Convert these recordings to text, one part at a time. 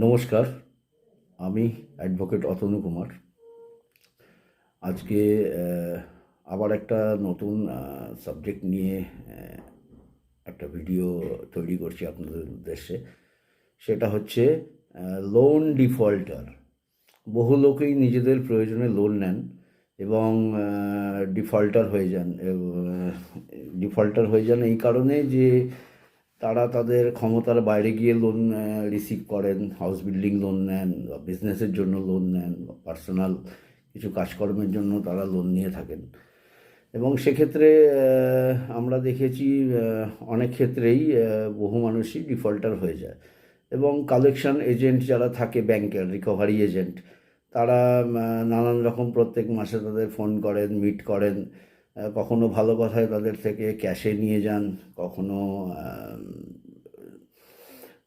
নমস্কার, আমি অ্যাডভোকেট অতনু কুমার। আজকে আবার একটা নতুন সাবজেক্ট নিয়ে একটা ভিডিও তৈরি করছি আপনাদের উদ্দেশ্যে। সেটা হচ্ছে লোন ডিফল্টার বহু লোকেই নিজেদের প্রয়োজনে লোন নেন এবং ডিফল্টার হয়ে যান ডিফল্টার হয়ে যান এই কারণে যে তারা তাদের ক্ষমতার বাইরে গিয়ে লোন রিসিভ করেন হাউস বিল্ডিং লোন নেন, বা বিজনেসের জন্য লোন নেন, বা পার্সোনাল কিছু কাজকর্মের জন্য তারা লোন নিয়ে থাকেন। এবং সেক্ষেত্রে আমরা দেখেছি অনেক ক্ষেত্রেই বহু মানুষই ডিফল্টার হয়ে যায়। এবং কালেকশন এজেন্ট যারা থাকে ব্যাংকের রিকভারি এজেন্ট তারা নানান রকম প্রত্যেক মাসে তাদের ফোন করেন মিট করেন। কখনো ভালো কথায় তাদের থেকে ক্যাশে নিয়ে যান, কখনো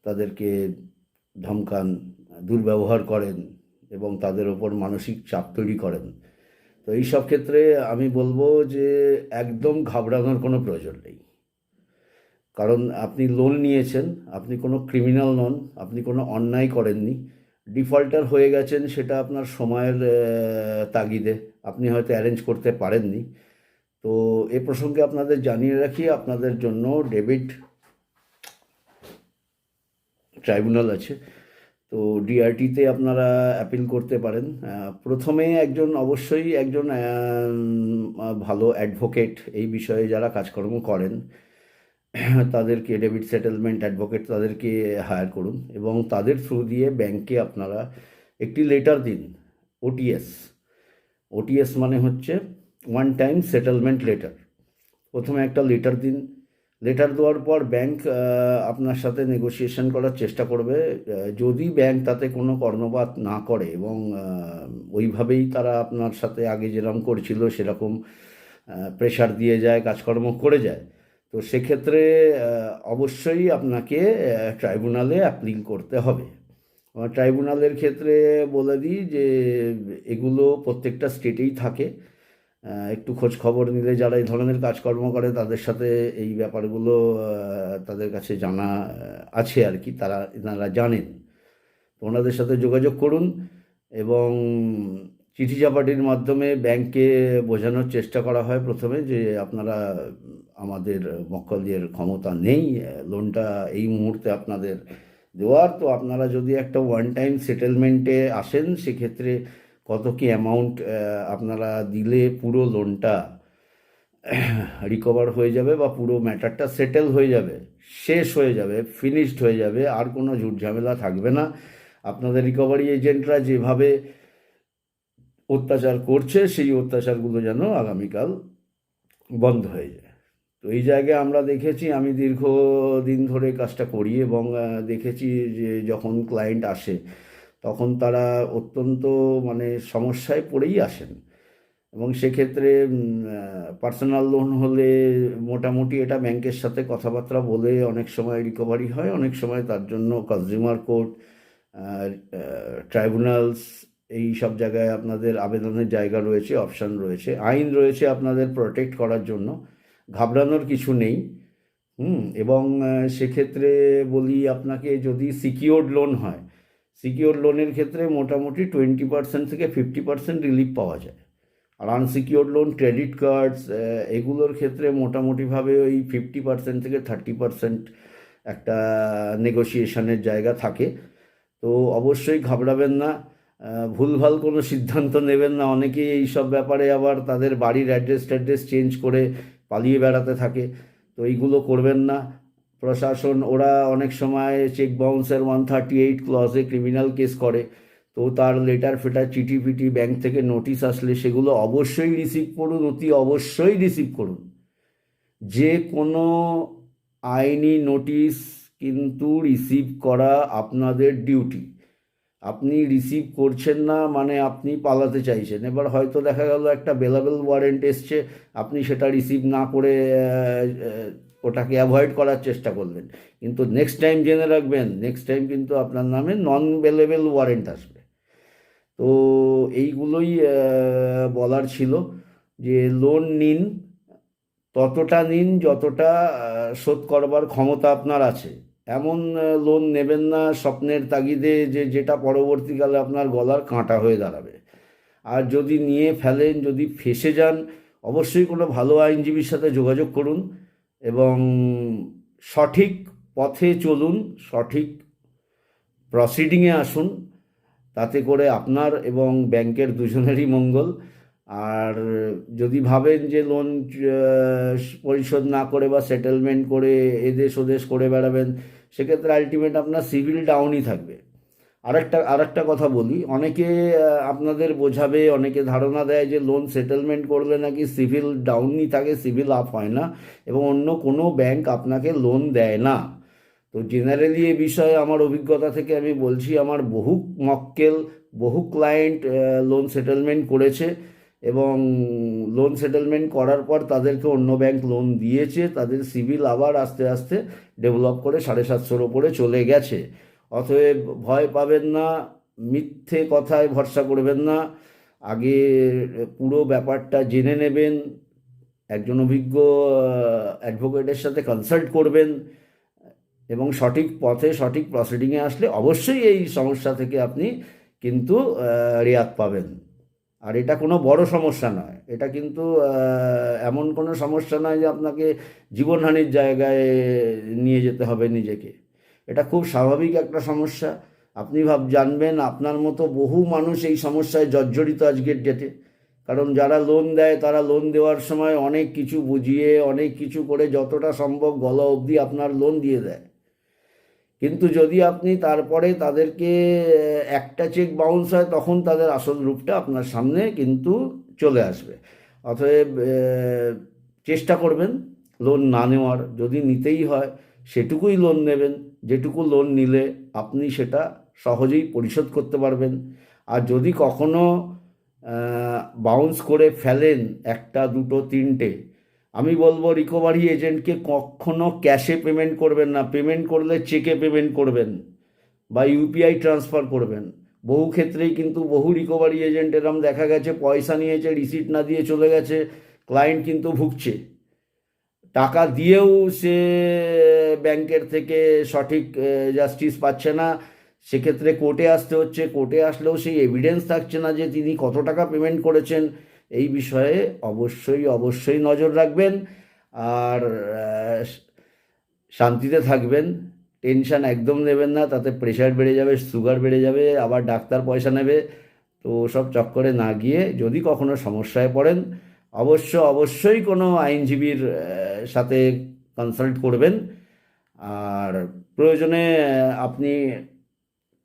তাদেরকে ধমকান, দুর্ব্যবহার করেন এবং তাদের ওপর মানসিক চাপ তৈরি করেন। তো এই সব ক্ষেত্রে আমি বলব যে একদম ঘাবড়ানোর কোনো প্রয়োজন নেই। কারণ আপনি লোন নিয়েছেন, আপনি কোনো ক্রিমিনাল নন, আপনি কোনো অন্যায় করেননি, ডিফল্টার হয়ে গেছেন সেটা আপনার সময়ের তাগিদে, আপনি হয়তো অ্যারেঞ্জ করতে পারেননি। তো এ প্রসঙ্গে আপনাদের জানিয়ে রাখি, আপনাদের জন্য ডেবিট ট্রাইব্যুনাল আছে। তো ডিআরটিতে আপনারা অ্যাপিল করতে পারেন। প্রথমে একজন, অবশ্যই একজন ভালো অ্যাডভোকেট এই বিষয়ে যারা কাজকর্ম করেন, তাদেরকে ডেবিট সেটেলমেন্ট অ্যাডভোকেট তাদেরকে হায়ার করুন এবং তাদের থ্রু দিয়ে ব্যাংকে আপনারা একটি লেটার দিন, ওটিএস। ওটিএস মানে হচ্ছে ওয়ান টাইম সেটেলমেন্ট লেটার প্রথমে একটা লেটার দিন। লেটার দেওয়ার পর ব্যাংক আপনার সাথে নেগোসিয়েশন করার চেষ্টা করবে। যদি ব্যাংক তাতে কোনো কর্ণপাত না করে এবং ওইভাবেই তারা আপনার সাথে আগে যেরকম করছিল সেরকম প্রেশার দিয়ে যায়, কাজকর্ম করে যায়, তো সেক্ষেত্রে অবশ্যই আপনাকে ট্রাইব্যুনালে অ্যাপিল করতে হবে। ট্রাইব্যুনালের ক্ষেত্রে বলে দিই যে, এগুলো প্রত্যেকটা স্টেটেই থাকে। একটু খোঁজ খবর নিলে যারা এই ধরনের কাজকর্ম করে, তাদের সাথে এই ব্যাপারগুলো তাদের কাছে জানা আছে আর কি, তারা, এনারা জানেন। তো ওনাদের সাথে যোগাযোগ করুন এবং চিঠি চাপাটির মাধ্যমে ব্যাংকে বোঝানোর চেষ্টা করা হয় প্রথমে যে আপনারা আমাদের মক্কলের ক্ষমতা নেই, লোনটা এই মুহূর্তে আপনাদের দেওয়ার। তো আপনারা যদি একটা ওয়ান টাইম সেটেলমেন্টে আসেন, সেক্ষেত্রে কত কি অ্যামাউন্ট আপনারা দিলে পুরো লোনটা রিকভার হয়ে যাবে বা পুরো ম্যাটারটা সেটেল হয়ে যাবে, শেষ হয়ে যাবে ফিনিশড হয়ে যাবে, আর কোনো ঝুট ঝামেলা থাকবে না। আপনাদের রিকভারি এজেন্টরা যেভাবে অত্যাচার করছে, সেই অত্যাচারগুলো যেন আগামীকাল বন্ধ হয়ে যায়। তো এই জায়গায় আমরা দেখেছি, আমি দীর্ঘদিন ধরে কাজটা করি এবং দেখেছি যে যখন ক্লায়েন্ট আসে তখন তারা অত্যন্ত মানে সমস্যায় পড়েই আসেন। এবং সেক্ষেত্রে পার্সোনাল লোন হলে মোটামুটি এটা ব্যাংকের সাথে কথাবার্তা বলে অনেক সময় রিকভারি হয়, অনেক সময় তার জন্য কনজিউমার কোর্ট ট্রাইব্যুনালস এই সব জায়গায় আপনাদের আবেদনের জায়গা রয়েছে অপশান রয়েছে। আইন রয়েছে আপনাদের প্রোটেক্ট করার জন্য, ঘাবড়ানোর কিছু নেই। হুম, এবং সেক্ষেত্রে বলি আপনাকে যদি সিকিওরড লোন হয় সিকিওর লোনের ক্ষেত্রে মোটামুটি টোয়েন্টি পার্সেন্ট থেকে ফিফটি পার্সেন্ট রিলিফ পাওয়া যায়। আর আনসিকিওর লোন, ক্রেডিট কার্ডস এগুলোর ক্ষেত্রে মোটামুটিভাবে ওই ফিফটি পার্সেন্ট থেকে থার্টি পার্সেন্ট একটা নেগোসিয়েশনের জায়গা থাকে। তো অবশ্যই ঘাবড়াবেন না। ভুলভাল কোনো সিদ্ধান্ত নেবেন না। অনেকেই এই সব ব্যাপারে আবার তাদের বাড়ির অ্যাড্রেস ট্যাড্রেস চেঞ্জ করে পালিয়ে বেড়াতে থাকে। তো এইগুলো করবেন না। প্রশাসন, ওরা অনেক সময় চেক বাউন্সের ওয়ান থার্টি এইট ক্লজে ক্রিমিনাল কেস করে। তো তার লেটার ফেটার চিঠি ফিটি ব্যাংক থেকে নোটিশ আসলে সেগুলো অবশ্যই রিসিভ করুন, অতি অবশ্যই রিসিভ করুন। যে কোনো আইনি নোটিশ কিন্তু রিসিভ করা আপনাদের ডিউটি আপনি রিসিভ করছেন না মানে আপনি পালাতে চাইছেন। এবার হয়তো দেখা গেল একটা বেলাবেল ওয়ারেন্ট এসছে, আপনি সেটা রিসিভ না করে ওটাকে অ্যাভয়েড করার চেষ্টা করবেন। কিন্তু নেক্সট টাইম জেনে রাখবেন নেক্সট টাইম কিন্তু আপনার নামে নন বেলেবেল ওয়ারেন্ট আসবে। তো এইগুলোই বলার ছিল যে লোন নিন, ততটা নিন যতটা শোধ করবার ক্ষমতা আপনার আছে। এমন লোন নেবেন না, স্বপ্নের তাগিদে যে যেটা পরবর্তীকালে আপনার গলার কাঁটা হয়ে দাঁড়াবে। আর যদি নিয়ে ফেলেন, যদি ফেসে যান, অবশ্যই কোনো ভালো আইনজীবীর সাথে যোগাযোগ করুন। এবং সঠিক পথে চলুন, সঠিক প্রসিডিংয়ে আসুন, তাতে করে আপনার এবং ব্যাংকের দুজনেরই মঙ্গল। আর যদি ভাবেন যে লোন পরিশোধ না করে বা সেটেলমেন্ট করে এদেশ ওদেশ করে বেড়াবেন, সেক্ষেত্রে আলটিমেট আপনার সিভিল ডাউনই থাকবে। আরেকটা আরেকটা কথা বলি। অনেকে আপনাদের বোঝাবে, অনেকে ধারণা দেয় যে লোন সেটেলমেন্ট করলে নাকি সিভিল ডাউনই থাকে সিভিল আপ হয় না, এবং অন্য কোনো ব্যাংক আপনাকে লোন দেয় না। তো জেনারেলি এ বিষয়ে আমার অভিজ্ঞতা থেকে আমি বলছি, আমার বহু মক্কেল, বহু ক্লায়েন্ট লোন সেটেলমেন্ট করেছে, এবং লোন সেটেলমেন্ট করার পর তাদেরকে অন্য ব্যাংক লোন দিয়েছে, তাদের সিভিল আবার আস্তে আস্তে ডেভেলপ করে সাড়ে সাতশোর ওপরে চলে গেছে। অতএব ভয় পাবেন না, মিথ্যে কথায় ভরসা করবেন না। আগে পুরো ব্যাপারটা জেনে নেবেন, একজন অভিজ্ঞ অ্যাডভোকেটের সাথে কনসাল্ট করবেন এবং সঠিক পথে, সঠিক প্রসিডিংয়ে আসলে অবশ্যই এই সমস্যা থেকে আপনি কিন্তু রেয়াত পাবেন। আর এটা কোনো বড় সমস্যা নয়। এটা কিন্তু এমন কোনো সমস্যা নয় যে আপনাকে জীবনহানির জায়গায় নিয়ে যেতে হবে নিজেকে। এটা খুব স্বাভাবিক একটা সমস্যা। আপনি ভাব, জানবেন আপনার মতো বহু মানুষ এই সমস্যায় জর্জরিত আজকের ডেটে কারণ যারা লোন দেয়, তারা লোন দেওয়ার সময় অনেক কিছু বুঝিয়ে, অনেক কিছু করে যতটা সম্ভব গলা অবধি আপনার লোন দিয়ে দেয়। কিন্তু যদি আপনি তারপরে তাদেরকে একটা চেক বাউন্স হয়, তখন তাদের আসল রূপটা আপনার সামনে কিন্তু চলে আসবে। অতএব চেষ্টা করবেন লোন না নেওয়ার। যদি নিতেই হয়, সেটুকুই লোন নেবেন। যেটুকু লোন নিলে আপনি সেটা সহজেই পরিশোধ করতে পারবেন। আর যদি কখনো বাউন্স করে ফেলেন একটা, দুটো, তিনটে, আমি বলব রিকভারি এজেন্টকে কখনো ক্যাশে পেমেন্ট করবেন না। পেমেন্ট করলে চেকে পেমেন্ট করবেন বা ইউপিআই ট্রান্সফার করবেন। বহু ক্ষেত্রেই কিন্তু বহু রিকভারি এজেন্ট এরম দেখা গেছে, পয়সা নিয়েছে রিসিট না দিয়ে চলে গেছে ক্লায়েন্ট কিন্তু ভুগছে। টাকা দিয়েও সে ব্যাংকের থেকে সঠিক জাস্টিস পাচ্ছে না। সেক্ষেত্রে কোর্টে আসতে হচ্ছে। কোর্টে আসলেও সেই এভিডেন্স থাকছে না যে তিনি কত টাকা পেমেন্ট করেছেন। এই বিষয়ে অবশ্যই অবশ্যই নজর রাখবেন। আর শান্তিতে থাকবেন। টেনশন একদম নেবেন না। তাতে প্রেশার বেড়ে যাবে সুগার বেড়ে যাবে, আবার ডাক্তার পয়সা নেবে। তো সব চক্করে না গিয়ে যদি কখনো সমস্যায় পড়েন অবশ্য, অবশ্যই কোনো আইনজীবীর সাথে কনসাল্ট করবেন। আর প্রয়োজনে আপনি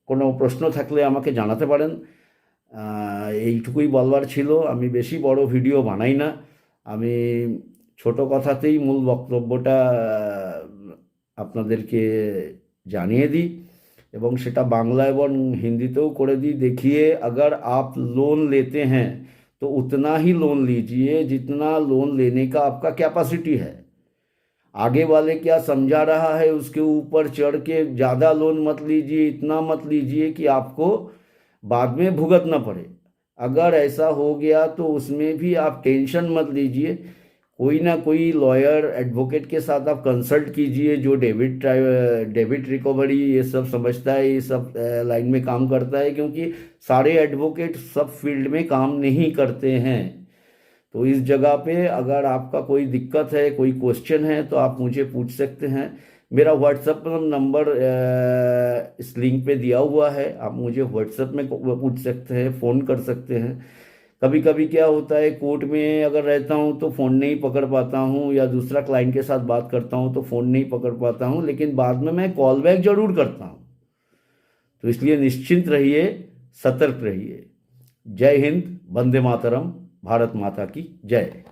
কোনো প্রশ্ন থাকলে আমাকে জানাতে পারেন। এইটুকুই বলবার ছিল। আমি বেশি বড় ভিডিও বানাই না। আমি ছোট কথাতেই মূল বক্তব্যটা আপনাদেরকে জানিয়ে দিই এবং সেটা বাংলা এবং হিন্দিতেও করে দিই। দেখিয়ে, আগার আপ লোন লেতে হ্যাঁ तो उतना ही लोन लीजिए जितना लोन लेने का आपका कैपेसिटी है। आगे वाले क्या समझा रहा है उसके ऊपर चढ़ के ज़्यादा लोन मत लीजिए, इतना मत लीजिए कि आपको बाद में भुगतना पड़े। अगर ऐसा हो गया तो उसमें भी आप टेंशन मत लीजिए। कोई ना कोई लॉयर एडवोकेट के साथ आप कंसल्ट कीजिए, जो डेबिट डेबिट रिकवरी ये सब समझता है, ये सब लाइन में काम करता है, क्योंकि सारे एडवोकेट सब फ़ील्ड में काम नहीं करते हैं। तो इस जगह पे अगर आपका कोई दिक्कत है, कोई क्वेश्चन है तो आप मुझे पूछ सकते हैं। मेरा व्हाट्सएप नंबर इस लिंक पे दिया हुआ है, आप मुझे व्हाट्सएप में पूछ सकते हैं फ़ोन कर सकते हैं। कभी कभी क्या होता है, कोर्ट में अगर रहता हूँ तो फ़ोन नहीं पकड़ पाता हूँ या दूसरा क्लाइंट के साथ बात करता हूँ तो फ़ोन नहीं पकड़ पाता हूँ, लेकिन बाद में मैं कॉल बैक ज़रूर करता हूँ। तो इसलिए निश्चिंत रहिए, सतर्क रहिए। जय हिंद, वंदे मातरम, भारत माता की जय।